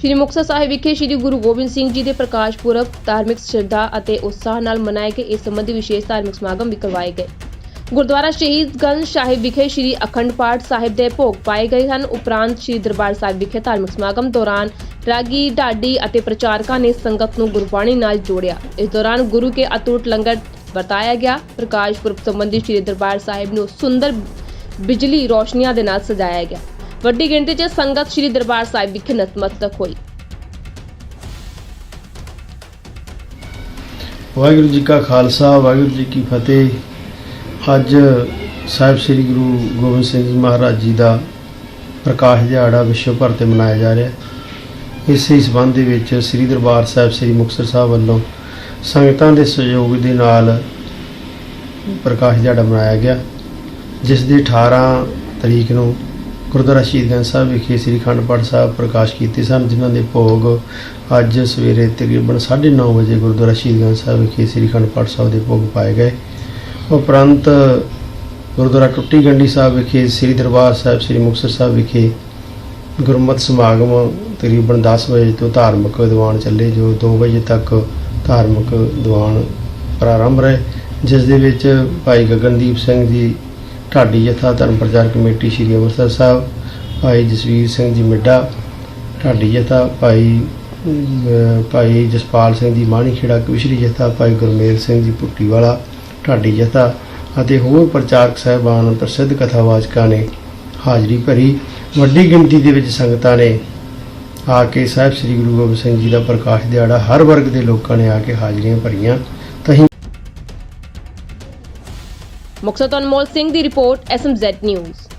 ਸ਼੍ਰੀ ਮੁਕਤਸਰ ਸਾਹਿਬ ਵਿਖੇ ਸ਼੍ਰੀ ਗੁਰੂ ਗੋਬਿੰਦ ਸਿੰਘ ਜੀ ਦੇ ਪ੍ਰਕਾਸ਼ ਪੁਰਬ, ਧਾਰਮਿਕ ਸ਼ਰਧਾ ਅਤੇ ਉਤਸ਼ਾਹ ਨਾਲ ਮਨਾਏ ਗਏ, ਇਸ ਸੰਬੰਧੀ ਵਿਸ਼ੇਸ਼ ਧਾਰਮਿਕ ਸਮਾਗਮ ਵੀ ਕਰਵਾਏ ਗਏ। ਗੁਰਦੁਆਰਾ ਸ਼ਹੀਦਗੰਜ ਸਾਹਿਬ ਵਿਖੇ ਸ਼੍ਰੀ ਅਖੰਡ ਪਾਠ ਸਾਹਿਬ ਦੇ ਭੋਗ ਪਾਏ ਗਏ ਹਨ। ਉਪਰੰਤ ਸ਼੍ਰੀ ਦਰਬਾਰ ਸਾਹਿਬ ਵਿਖੇ ਧਾਰਮਿਕ ਸਮਾਗਮ ਦੌਰਾਨ ਰਾਗੀ, ਢਾਡੀ ਅਤੇ ਪ੍ਰਚਾਰਕਾਂ ਨੇ ਸੰਗਤ ਨੂੰ ਗੁਰਬਾਣੀ ਨਾਲ ਜੋੜਿਆ। ਇਸ ਦੌਰਾਨ ਗੁਰੂ ਕੇ ਅਤੁੱਟ ਲੰਗਰ ਵਰਤਾਇਆ ਗਿਆ। ਪ੍ਰਕਾਸ਼ ਪੁਰਬ ਸੰਬੰਧੀ ਸ਼੍ਰੀ ਦਰਬਾਰ ਸਾਹਿਬ ਨੂੰ ਸੁੰਦਰ ਬਿਜਲੀ ਰੋਸ਼ਨੀਆਂ ਦੇ ਨਾਲ ਸਜਾਇਆ ਗਿਆ। ਵੱਡੀ ਗਿਣਤੀ 'ਚ ਸੰਗਤ ਸ਼੍ਰੀ ਦਰਬਾਰ ਸਾਹਿਬ ਵਿਖੇ ਨਤਮਸਤਕ ਹੋਈ। ਵਾਹਿਗੁਰੂ ਜੀ ਕਾ ਖਾਲਸਾ, ਵਾਹਿਗੁਰੂ ਜੀ ਕੀ ਫਤਿਹ। ਅੱਜ ਸਾਹਿਬ ਸ੍ਰੀ ਗੁਰੂ ਗੋਬਿੰਦ ਸਿੰਘ ਜੀ ਮਹਾਰਾਜ ਜੀ ਦਾ ਪ੍ਰਕਾਸ਼ ਦਿਹਾੜਾ ਵਿਸ਼ਵ ਭਰ ਤੇ ਮਨਾਇਆ ਜਾ ਰਿਹਾ। ਹੈ ਇਸੇ ਸੰਬੰਧ ਦੇ ਵਿੱਚ ਸ੍ਰੀ ਦਰਬਾਰ ਸਾਹਿਬ ਸ੍ਰੀ ਮੁਕਤਸਰ ਸਾਹਿਬ ਵੱਲੋਂ ਸੰਗਤਾਂ ਦੇ ਸਹਿਯੋਗ ਦੇ ਨਾਲ ਪ੍ਰਕਾਸ਼ ਦਿਹਾੜਾ ਮਨਾਇਆ ਗਿਆ, ਜਿਸ ਦੀ 18 ਤਰੀਕ ਨੂੰ ਗੁਰਦੁਆਰਾ ਸ਼ਹੀਦਗੰਜ ਸਾਹਿਬ ਵਿਖੇ ਸ੍ਰੀ ਅਖੰਡ ਪਾਠ ਸਾਹਿਬ ਪ੍ਰਕਾਸ਼ ਕੀਤੇ ਸਨ, ਜਿਨ੍ਹਾਂ ਦੇ ਭੋਗ ਅੱਜ ਸਵੇਰੇ ਤਕਰੀਬਨ 9:30 ਵਜੇ ਗੁਰਦੁਆਰਾ ਸ਼ਹੀਦਗੰਜ ਸਾਹਿਬ ਵਿਖੇ ਸ੍ਰੀ ਅਖੰਡ ਪਾਠ ਸਾਹਿਬ ਦੇ ਭੋਗ ਪਾਏ ਗਏ। ਉਪਰੰਤ ਗੁਰਦੁਆਰਾ ਟੁੱਟੀ ਗੰਡੀ ਸਾਹਿਬ ਵਿਖੇ ਸ੍ਰੀ ਦਰਬਾਰ ਸਾਹਿਬ, ਸ੍ਰੀ ਮੁਕਤਸਰ ਸਾਹਿਬ ਵਿਖੇ ਗੁਰਮਤਿ ਸਮਾਗਮ ਤਕਰੀਬਨ 10 ਵਜੇ ਤੋਂ ਧਾਰਮਿਕ ਦੀਵਾਨ ਚੱਲੇ, ਜੋ 2 ਵਜੇ ਤੱਕ ਧਾਰਮਿਕ ਦੀਵਾਨ ਪ੍ਰਾਰੰਭ ਰਹੇ, ਜਿਸ ਦੇ ਵਿੱਚ ਭਾਈ ਗਗਨਦੀਪ ਸਿੰਘ ਜੀ ਢਾਡੀ ਜਥਾ ਧਰਮ ਪ੍ਰਚਾਰ ਕਮੇਟੀ ਸ੍ਰੀ ਅੰਮ੍ਰਿਤਸਰ ਸਾਹਿਬ, ਭਾਈ ਜਸਵੀਰ ਸਿੰਘ ਜੀ ਮਿੱਡਾ ਢਾਡੀ ਜਥਾ ਭਾਈ ਭਾਈ ਜਸਪਾਲ ਸਿੰਘ ਜੀ ਮਾਣੀਖੇੜਾ, ਕਵਿਸ਼ਰੀ ਜਥਾ ਭਾਈ ਗੁਰਮੇਲ ਸਿੰਘ ਜੀ ਪੁੱਟੀਵਾਲਾ ਢਾਡੀ ਜਥਾ ਅਤੇ ਹੋਰ ਪ੍ਰਚਾਰਕ ਸਹਿਬਾਨ ਪ੍ਰਸਿੱਧ ਕਥਾਵਾਚਕਾਂ ਨੇ ਹਾਜ਼ਰੀ ਭਰੀ। ਵੱਡੀ ਗਿਣਤੀ ਦੇ ਵਿੱਚ ਸੰਗਤਾਂ ਨੇ ਆ ਕੇ ਸਾਹਿਬ ਸ੍ਰੀ ਗੁਰੂ ਗੋਬਿੰਦ ਸਿੰਘ ਜੀ ਦਾ ਪ੍ਰਕਾਸ਼ ਦਿਹਾੜਾ ਹਰ ਵਰਗ ਦੇ ਲੋਕਾਂ ਨੇ ਆ ਕੇ ਹਾਜ਼ਰੀਆਂ ਭਰੀਆਂ। ਮੁਕਤਸਰ ਤੋਂ ਅਨਮੋਲ ਸਿੰਘ ਦੀ ਰਿਪੋਰਟ ਐਸਐਮਜ਼ੈਡ ਨਿਊਜ਼